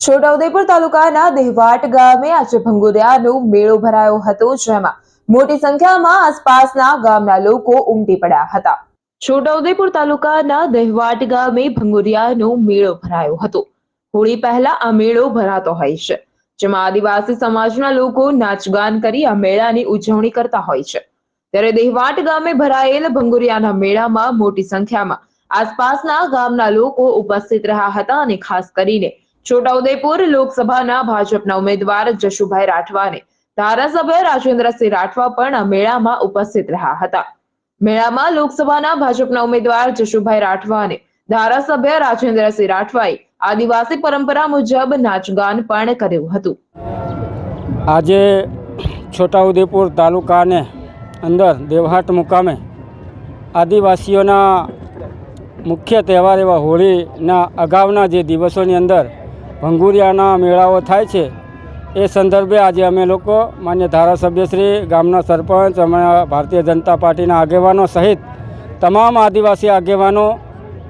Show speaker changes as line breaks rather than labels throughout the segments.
છોટાઉદેપુર તાલુકાના દેહવાટ ગામે આજે ભંગુરિયાનો મેળો ભરાયો હતો, જેમાં મોટી સંખ્યામાં આસપાસના ગામના લોકો ઉમટી પડ્યા હતા. છોટાઉદેપુર તાલુકાના દહેવાટ ગામે ભંગુરિયાનો મેળો ભરાયો હતો. હોળી પહેલા આ મેળો ભરાતો હોય છે, જેમાં આદિવાસી સમાજના લોકો નાચગાન કરી આ મેળાની ઉજવણી કરતા હોય છે. ત્યારે દેહવાટ ગામે ભરાયેલ ભંગુરિયાના મેળામાં મોટી સંખ્યામાં આસપાસના ગામના લોકો ઉપસ્થિત રહ્યા હતા અને ખાસ કરીને છોટાઉદેપુર લોકસભાના ભાજપના ઉમેદવાર જશુભાઈ રાઠવાને ધારાસભ્ય રાજેન્દ્રસિંહ રાઠવા પણ મેળામાં ઉપસ્થિત રહ્યા હતા. મેળામાં લોકસભાના ભાજપના ઉમેદવાર જશુભાઈ રાઠવા અને ધારાસભ્ય રાજેન્દ્રસિંહ રાઠવાએ આદિવાસી પરંપરા મુજબ નાચગાન પણ કર્યું હતું.
આજે છોટાઉદેપુર તાલુકાને અંદર દેવહાટ મુકામે આદિવાસીઓના મુખ્ય તહેવાર એવા હોળીના અગાઉના જે દિવસોની અંદર ભંગુરિયાના મેળાઓ થાય છે. એ સંદર્ભે આજે અમે લોકો માન્ય ધારાસભ્યશ્રી ગામના સરપંચ, અમારા ભારતીય જનતા પાર્ટીના આગેવાનો સહિત તમામ આદિવાસી આગેવાનો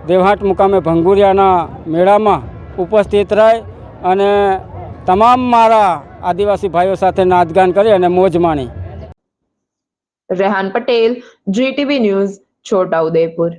દેવહાટ મુકામે ભંગુરિયાના મેળામાં ઉપસ્થિત રહી અને તમામ મારા આદિવાસી ભાઈઓ સાથે નાચગાન કરી અને મોજ માણી.
Rehan Patel GTV news Chhota Udepur